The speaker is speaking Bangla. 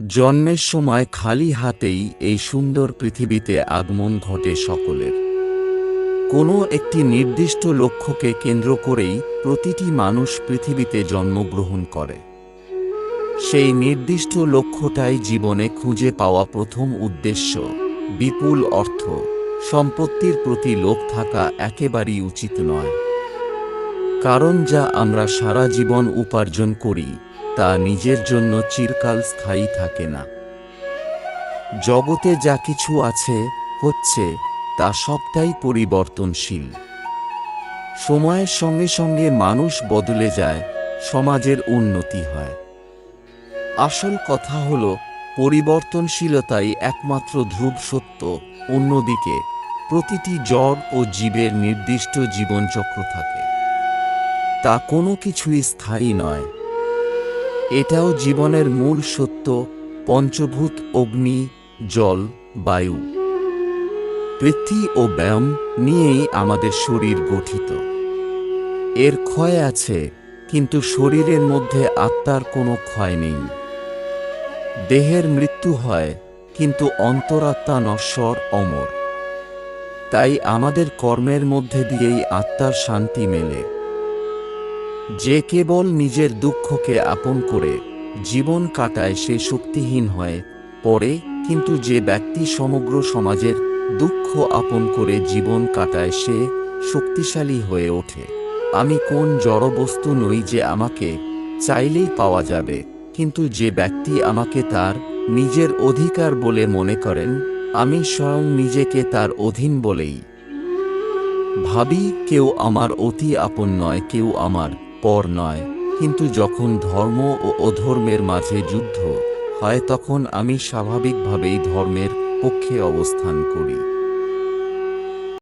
জন্মের সময় খালি হাতেই এই সুন্দর পৃথিবীতে আগমন ঘটে সকলের। কোনো একটি নির্দিষ্ট লক্ষ্যকে কেন্দ্র করেই প্রতিটি মানুষ পৃথিবীতে জন্মগ্রহণ করে। সেই নির্দিষ্ট লক্ষ্যটাই জীবনে খুঁজে পাওয়া প্রথম উদ্দেশ্য, বিপুল অর্থ, সম্পত্তির প্রতি লোভ থাকা একেবারেই উচিত নয়। কারণ যা আমরা সারা জীবন উপার্জন করি, তা নিজের জন্য চিরকাল স্থায়ী থাকে না। জগতে যা কিছু আছে, হচ্ছে, তা সবটাই পরিবর্তনশীল। সময়ের সঙ্গে সঙ্গে মানুষ বদলে যায়, সমাজের উন্নতি হয়। আসল কথা হল, পরিবর্তনশীলতাই একমাত্র ধ্রুব সত্য। অন্যদিকে, প্রতিটি জড় ও জীবের নির্দিষ্ট জীবনচক্র থাকে। তা কোনো কিছুই স্থায়ী নয়। এটাও জীবনের মূল সত্য, পঞ্চভূত অগ্নি, জল, বায়ু। পৃথ্বী ও ব্যায়াম নিয়েই আমাদের শরীর গঠিত। এর ক্ষয় আছে, কিন্তু শরীরের মধ্যে আত্মার কোনো ক্ষয় নেই। দেহের মৃত্যু হয়, কিন্তু অন্তরাত্মা নশ্বর অমর। তাই আমাদের কর্মের মধ্যে দিয়েই আত্মার শান্তি মেলে। যে কেবল নিজের দুঃখকে আপন করে জীবন কাটায় সে শক্তিহীন হয়ে পড়ে কিন্তু যে ব্যক্তি সমগ্র সমাজের দুঃখ আপন করে জীবন কাটায় সে শক্তিশালী হয়ে ওঠে। আমি কোন জড়বস্তু নই যে আমাকে চাইলেই পাওয়া যাবে, কিন্তু যে ব্যক্তি আমাকে তার নিজের অধিকার বলে মনে করেন, আমি স্বয়ং নিজেকে তার অধীন বলেই। ভাবি কেউ আমার অতি আপন নয়, কেউ আমার পর নয়, কিন্তু যখন ধর্ম ও অধর্মের মাঝে যুদ্ধ হয়, তখন আমি স্বাভাবিকভাবেই ধর্মের পক্ষে অবস্থান করি।